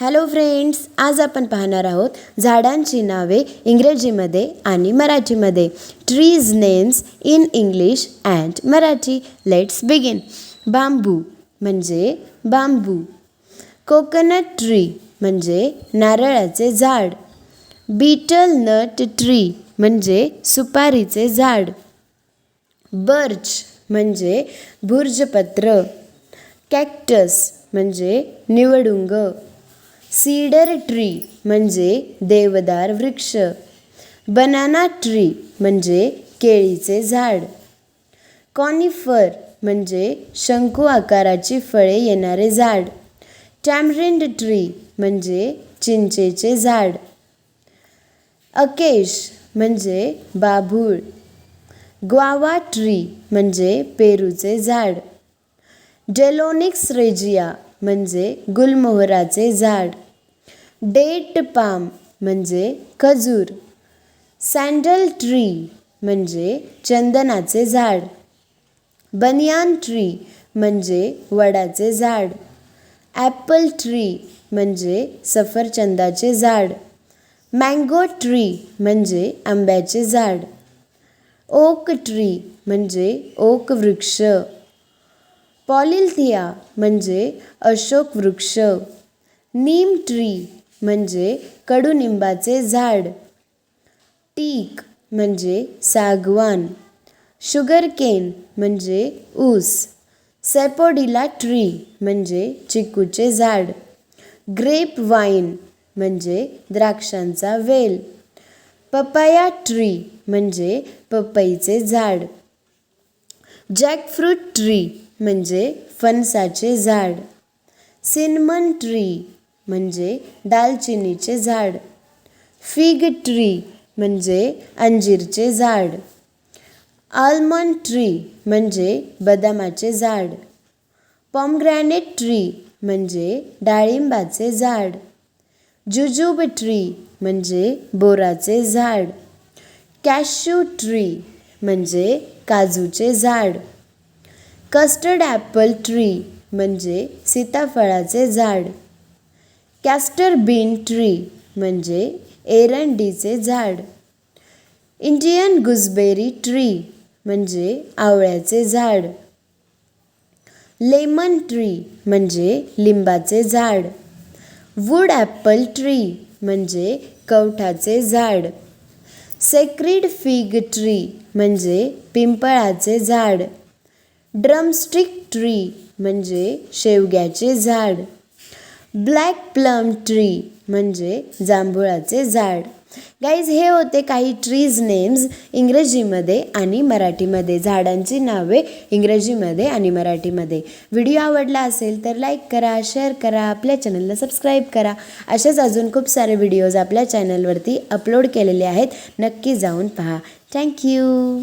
Hello friends आज आपण पाहणार आहोत झाडांची नावे इंग्रजीमध्ये आणि मराठीमध्ये. Trees names in English and Marathi let's begin bamboo म्हणजे बांबू. कोकोनट ट्री म्हणजे नारळाचे झाड. बीटल नट ट्री म्हणजे सुपारीचे झाड. बर्च म्हणजे भुर्जपत्र कॅक्टस म्हणजे निवडुंग. सीडर ट्री म्हणजे देवदार वृक्ष. बनाना ट्री म्हणजे केळीचे झाड. कॉनिफर म्हणजे शंकू आकाराची फळे येणारे झाड. टॅमरिंड ट्री म्हणजे चिंचेचे झाड. अकेश म्हणजे बाभूळ. ग्वावा ट्री म्हणजे पेरूचे झाड. डेलोनिक्स रेजिया म्हणजे गुलमोहराचे झाड. डेट पाम म्हणजे खजूर. सँडल ट्री म्हणजे चंदनाचे झाड. बनियान ट्री म्हणजे वडाचे झाड. ॲपल ट्री म्हणजे सफरचंदाचे झाड. मँगो ट्री म्हणजे आंब्याचे झाड. ओक ट्री म्हणजे ओक वृक्ष. पॉलिल्थिया म्हणजे अशोक वृक्ष. नीम ट्री म्हणजे कडुनिंबाचे झाड. टीक म्हणजे सागवान. शुगर केन म्हणजे ऊस. सेपोडिला ट्री म्हणजे चिकूचे झाड. ग्रेप वाईन म्हणजे द्राक्षांचा वेल. पपाया ट्री म्हणजे पपईचे झाड. जॅकफ्रूट ट्री म्हणजे फणसाचे झाड. सिनमन ट्री म्हणजे दालचिनीचे झाड. फिग ट्री म्हणजे अंजीरचे झाड. आल्मंड ट्री म्हणजे बदामाचे झाड. पॉमग्रॅनेट ट्री म्हणजे डाळिंबाचे झाड. जुजूब ट्री म्हणजे बोराचे झाड. कॅश्यू ट्री म्हणजे काजूचे झाड. कस्टर्ड ॲपल ट्री म्हणजे सीताफळाचे झाड. कॅस्टर बीन ट्री म्हणजे एरंडीचे झाड. इंडियन गुजबेरी ट्री म्हणजे आवळ्याचे झाड. लेमन ट्री म्हणजे लिंबाचे झाड. वूड ॲपल ट्री म्हणजे कवठाचे झाड. सेक्रिड फिग ट्री म्हणजे पिंपळाचे झाड. ड्रमस्टिक ट्री म्हणजे शेवग्याचे झाड. ब्लॅक प्लम ट्री म्हणजे जांभुळाचे झाड. गाईज हे होते काही ट्रीज नेम्स इंग्रजीमध्ये आणि मराठीमध्ये. झाडांची नावे इंग्रजीमध्ये आणि मराठीमध्ये. व्हिडिओ आवडला असेल तर लाईक करा शेअर करा आपल्या चॅनलला सबस्क्राईब करा. असेच अजून खूप सारे व्हिडिओज आपल्या चॅनलवरती अपलोड केलेले आहेत. नक्की जाऊन पहा. थँक्यू